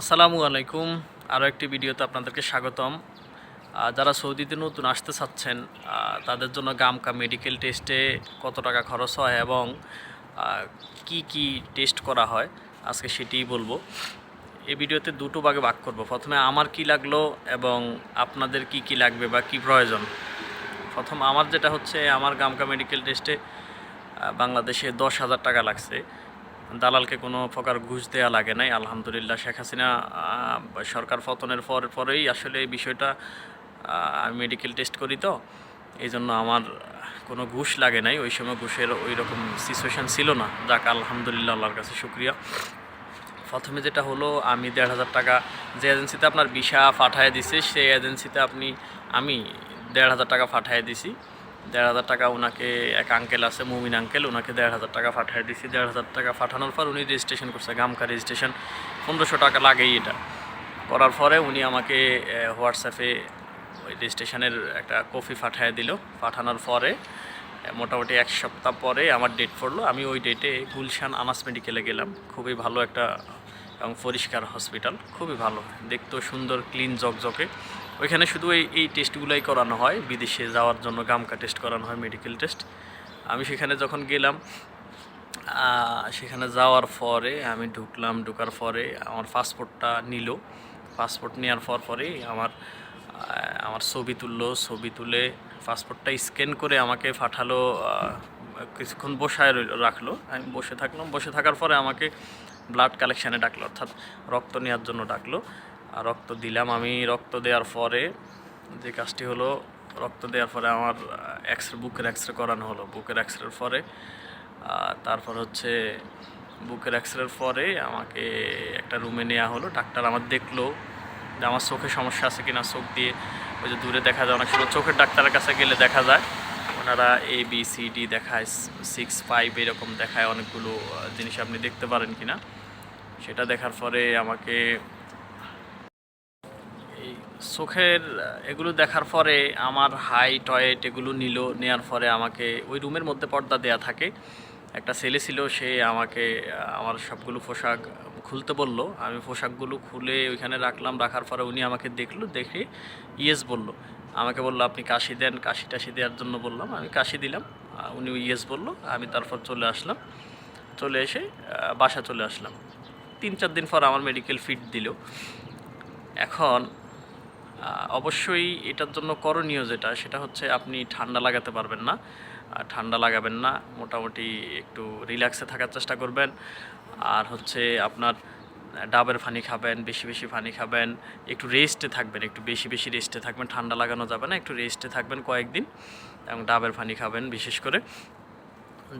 আসসালামু আলাইকুম। আরও একটি ভিডিওতে আপনাদেরকে স্বাগতম। যারা সৌদিতে নতুন আসতে চাচ্ছেন তাদের জন্য গামকা মেডিকেল টেস্টে কত টাকা খরচ হয় এবং কি কি টেস্ট করা হয়, আজকে সেটিই বলব। এই ভিডিওতে দুটো ভাগে ভাগ করব। প্রথমে আমার কি লাগল এবং আপনাদের কি কি লাগবে বা কি প্রয়োজন? প্রথম আমার যেটা হচ্ছে, আমার গামকা মেডিকেল টেস্টে বাংলাদেশে দশ হাজার টাকা লাগছে। দালালকে কোনো প্রকার ঘুষ দেওয়া লাগে নাই। আলহামদুলিল্লাহ, শেখ হাসিনা সরকার পতনের পর পরেই আসলে এই বিষয়টা আমি মেডিকেল টেস্ট করি তো, এই জন্য আমার কোনো ঘুষ লাগে নাই। ওই সময় ঘুষের ওই রকম সিচুয়েশান ছিল না। যাক, আলহামদুলিল্লাহ, আল্লাহর কাছে শুক্রিয়া। প্রথমে যেটা হলো, আমি দেড় হাজার টাকা যে এজেন্সিতে আপনার ভিসা পাঠায় দিছে, সেই এজেন্সিতে আপনি, আমি দেড় হাজার টাকা পাঠায় দিছি। দেড় হাজার টাকা ওনাকে, এক আঙ্কেল আছে, মুমিন আঙ্কেল ওনাকে দেড় হাজার টাকা পাঠিয়ে দিছি। দেড় হাজার টাকা পাঠানোর পর উনি রেজিস্ট্রেশন করছে গামকা রেজিস্ট্রেশন পনেরোশো টাকা লাগেই এটা। করার পরে উনি আমাকে হোয়াটসঅ্যাপে ওই রেজিস্ট্রেশনের একটা কপি পাঠিয়ে দিল। পাঠানোর পরে মোটামুটি এক সপ্তাহ পরে আমার ডেট পড়ল। আমি ওই ডেটে গুলশান আনাস মেডিকেলে গেলাম। খুবই ভালো একটা এবং পরিষ্কার হসপিটাল খুবই ভালো। দেখতেও সুন্দর ক্লিন জকজকে ওইখানে শুধু এই এই টেস্টগুলোই করানো হয়। বিদেশে যাওয়ার জন্য গামকা টেস্ট করানো হয় মেডিকেল টেস্ট আমি সেখানে যখন গেলাম সেখানে যাওয়ার পরে আমি ঢুকলাম, ঢুকার পরে আমার পাসপোর্টটা নিল। পাসপোর্ট নেওয়ার পর পরেই আমার আমার ছবি তুললো। ছবি তুলে পাসপোর্টটা স্ক্যান করে আমাকে পাঠালো কিছুক্ষণ বসায় রাখল। আমি বসে থাকলাম। বসে থাকার পরে আমাকে ব্লাড কালেকশানে ডাকলো, অর্থাৎ রক্ত নেওয়ার জন্য ডাকলো। আর রক্ত দিলাম আমি, রক্ত দেওয়ার পরে যে কাজটি হলো, রক্ত দেওয়ার পরে আমার এক্স বুকের এক্স রে করানো হলো। বুকের এক্স রের পরে তারপর হচ্ছে বুকের এক্স রের পরে আমাকে একটা রুমে নেওয়া হলো। ডাক্তার আমার দেখল যে আমার চোখে সমস্যা আছে কিনা, চোখ দিয়ে ওই যে দূরে দেখা যায়, অনেক সময় চোখের ডাক্তারের কাছে গেলে দেখা যায়, ওনারা এ বি সি ডি দেখায় সিক্স ফাইভ এরকম দেখায় অনেকগুলো জিনিস আপনি দেখতে পারেন কিনা। সেটা দেখার পরে আমাকে চোখের, এগুলো দেখার পরে আমার হাই ওয়েট এগুলো নিল নেওয়ার পরে আমাকে ওই রুমের মধ্যে পর্দা দেয়া থাকে। একটা ছেলে ছিল, সে আমাকে আমার সবগুলো পোশাক খুলতে বলল। আমি পোশাকগুলো খুলে ওইখানে রাখলাম, রাখার পরে উনি আমাকে দেখল, দেখে ইয়েস বলল। আমাকে বলল, আপনি কাশি দেন, কাশি টাশি দেওয়ার জন্য বললাম। আমি কাশি দিলাম উনি ইয়েস বলল। আমি তারপর চলে আসলাম, চলে এসে বাসা চলে আসলাম। তিন, চার দিন পর আমার মেডিকেল ফিট দিল। এখন অবশ্যই এটার জন্য করণীয় যেটা, সেটা হচ্ছে আপনি ঠান্ডা লাগাতে পারবেন না। ঠান্ডা লাগাবেন না, মোটামুটি একটু রিল্যাক্সে থাকার চেষ্টা করবেন। আর হচ্ছে আপনার ডাবের পানি খাবেন, বেশি বেশি পানি খাবেন, একটু রেস্টে থাকবেন, একটু বেশি বেশি রেস্টে থাকবেন, ঠান্ডা লাগানো যাবে না, একটু রেস্টে থাকবেন কয়েকদিন এবং ডাবের পানি খাবেন বিশেষ করে।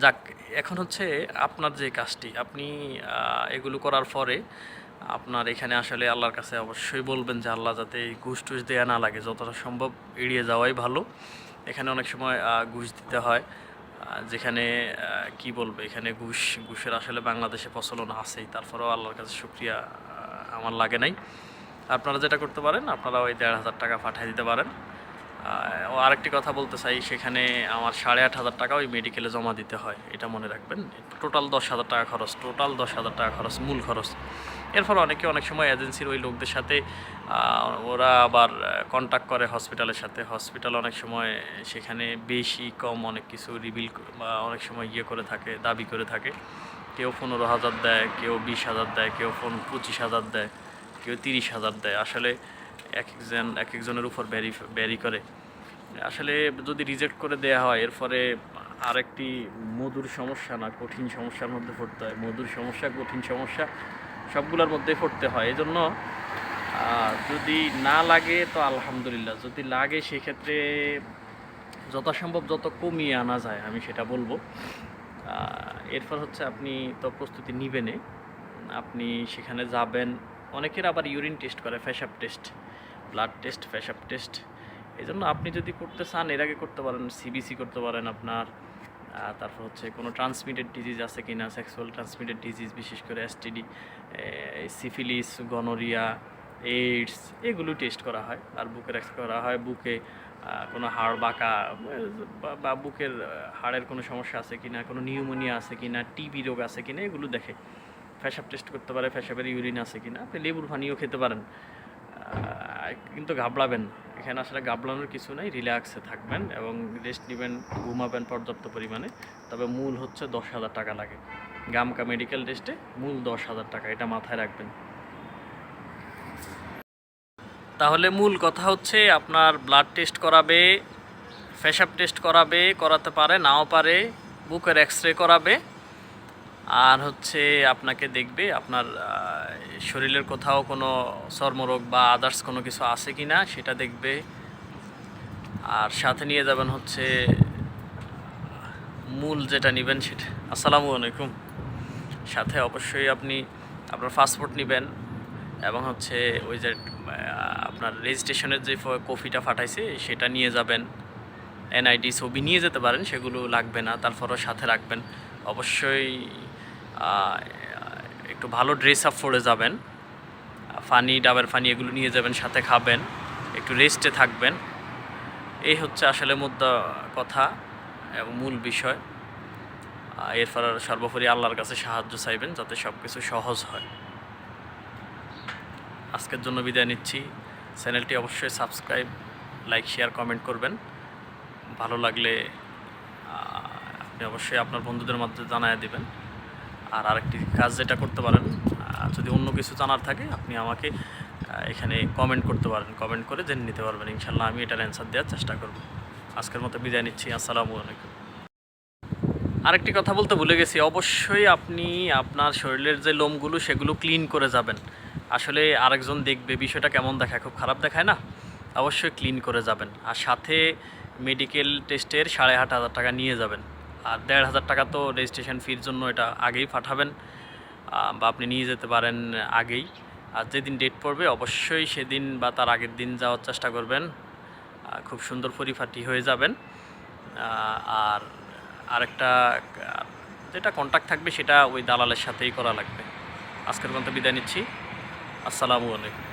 যাক, এখন হচ্ছে আপনার যে কাজটি, আপনি এগুলো করার পরে আপনার এখানে আসলে আল্লাহর কাছে অবশ্যই বলবেন যে আল্লাহ যাতে এই ঘুষ টুস দেওয়া না লাগে যতটা সম্ভব এড়িয়ে যাওয়াই ভালো। এখানে অনেক সময় ঘুষ দিতে হয় যেখানে কি বলব এখানে ঘুষ ঘুষের আসলে বাংলাদেশে প্রচলন আছেই তারপরেও আল্লাহর কাছে শুক্রিয়া আহ, আমার লাগে নাই। আপনারা যেটা করতে পারেন আপনারা ওই দেড় হাজার টাকা পাঠিয়ে দিতে পারেন। ও আরেকটি কথা বলতে চাই সেখানে আমার সাড়ে আট হাজার টাকা ওই মেডিকেলে জমা দিতে হয় এটা মনে রাখবেন। টোটাল দশ হাজার টাকা খরচ টোটাল দশ হাজার টাকা খরচ মূল খরচ। এরপর অনেকে অনেক সময় এজেন্সির ওই লোকদের সাথে ওরা আবার কন্ট্যাক্ট করে হসপিটালের সাথে। হসপিটাল অনেক সময় সেখানে বেশি কম অনেক কিছু রিভিল বা অনেক সময় ইয়ে করে থাকে, দাবি করে থাকে। কেউ পনেরো হাজার দেয়, কেউ বিশ হাজার দেয়, কেউ ফোন পঁচিশ হাজার দেয়, কেউ তিরিশ হাজার দেয়। আসলে এক একজন, এক একজনের উপর ব্যারি ব্যারি করে। আসলে যদি রিজেক্ট করে দেয়া হয়, এর ফলে আরেকটি মধুর সমস্যা না, কঠিন সমস্যার মধ্যে পড়তে হয়। মধুর সমস্যা, কঠিন সমস্যা সবগুলোর মধ্যে পড়তে হয়। এই জন্য যদি না লাগে তো আলহামদুলিল্লাহ। যদি লাগে সেক্ষেত্রে যথাসম্ভব যত কমিয়ে আনা যায়, আমি সেটা বলব। এরপর হচ্ছে আপনি তো প্রস্তুতি নিবেনে আপনি সেখানে যাবেন। অনেকের আবার ইউরিন টেস্ট করে ফ্যাশাপ টেস্ট ব্লাড টেস্ট ফ্যাশাপ টেস্ট এই আপনি যদি করতে চান, এর আগে করতে পারেন সিবিসি করতে পারেন আপনার। তারপর হচ্ছে কোনো ট্রান্সমিটেড ডিজিজ আছে কি না সেক্সুয়াল ট্রান্সমিটেড ডিজিজ বিশেষ করে এসটিডি সিফিলিস গনোরিয়া এইডস এগুলো টেস্ট করা হয়। আর বুকের এক্স করা হয়, বুকে কোনো হাড় বাঁকা, বা- বুকের হাড়ের কোনো সমস্যা আছে কি না কোনো নিউমোনিয়া আছে কি না টিবি রোগ আছে কি না এগুলো দেখে। ফ্যাসাব টেস্ট করতে পারে ফ্যাসাবের ইউরিন আছে কিনা, আপনি লেবুর পানিও খেতে পারেন। কিন্তু ঘাবড়াবেন। এখানে আসলে ঘাবড়ানোর কিছু নাই রিল্যাক্সে থাকবেন এবং রেস্ট নেবেন, ঘুমাবেন পর্যাপ্ত পরিমাণে। তবে মূল হচ্ছে দশ হাজার টাকা লাগে। গামকা মেডিকেল টেস্টে মূল দশ হাজার টাকা, এটা মাথায় রাখবেন। তাহলে মূল কথা হচ্ছে আপনার ব্লাড টেস্ট করাবে ফেসাব টেস্ট করাবে, করাতে পারে, নাও পারে, বুকের এক্স রে করাবে। আর হচ্ছে আপনাকে দেখবে আপনার শরীরের কোথাও কোনো চর্মরোগ বা আদার্স কোনো কিছু আছে কি না, সেটা দেখবে। আর সাথে নিয়ে যাবেন হচ্ছে, মূল যেটা নেবেন সেটা, আসসালামু আলাইকুম। সাথে অবশ্যই আপনি আপনার পাসপোর্ট নেবেন এবং হচ্ছে ওই যে আপনার রেজিস্ট্রেশনের যে কপিটা ফাটাইছে সেটা নিয়ে যাবেন। এনআইডি ছবি নিয়ে যেতে পারেন, সেগুলো লাগবে না, তারপরও সাথে রাখবেন। অবশ্যই একটু ভালো ড্রেস আপ পরে যাবেন। ফানি, ডাবের ফানি এগুলো নিয়ে যাবেন, সাথে খাবেন, একটু রেস্টে থাকবেন। এই হচ্ছে আসলে মুদ্রা কথা এবং মূল বিষয়। এরপর সর্বোপরি আল্লাহর কাছে সাহায্য চাইবেন যাতে সব কিছু সহজ হয়। আজকের জন্য বিদায় নিচ্ছি। চ্যানেলটি অবশ্যই সাবস্ক্রাইব লাইক শেয়ার কমেন্ট করবেন। ভালো লাগলে আপনি অবশ্যই আপনার বন্ধুদের মধ্যে জানায় দিবেন। আর আরেকটি কাজ যেটা করতে পারেন যদি অন্য কিছু জানার থাকে, আপনি আমাকে এখানে কমেন্ট করতে পারেন। কমেন্ট করে জেনে নিতে পারবেন। ইনশাল্লাহ আমি এটার অ্যান্সার দেওয়ার চেষ্টা করব। আজকের মতো বিদায় নিচ্ছি। আসসালামু আলাইকুম। আরেকটি কথা বলতে ভুলে গেছি। অবশ্যই আপনি আপনার শরীরের যে লোমগুলো, সেগুলো ক্লিন করে যাবেন। আসলে আরেকজন দেখবে, বিষয়টা কেমন দেখায়? খুব খারাপ দেখায় না? অবশ্যই ক্লিন করে যাবেন। আর সাথে মেডিকেল টেস্টের সাড়ে আট হাজার টাকা নিয়ে যাবেন। আর দেড় হাজার টাকা তো রেজিস্ট্রেশন ফির জন্য এটা আগেই পাঠাবেন। বা আপনি নিয়ে যেতে পারেন আগেই। আর যেদিন ডেট পড়বে অবশ্যই সেদিন বা তার আগের দিন যাওয়ার চেষ্টা করবেন। খুব সুন্দর পরিপাটি হয়ে যাবেন। আর আরেকটা, যেটা কন্ট্যাক্ট থাকবে সেটা ওই দালালের সাথেই করা লাগবে। আজকের মতো বিদায় নিচ্ছি। আসসালামু আলাইকুম।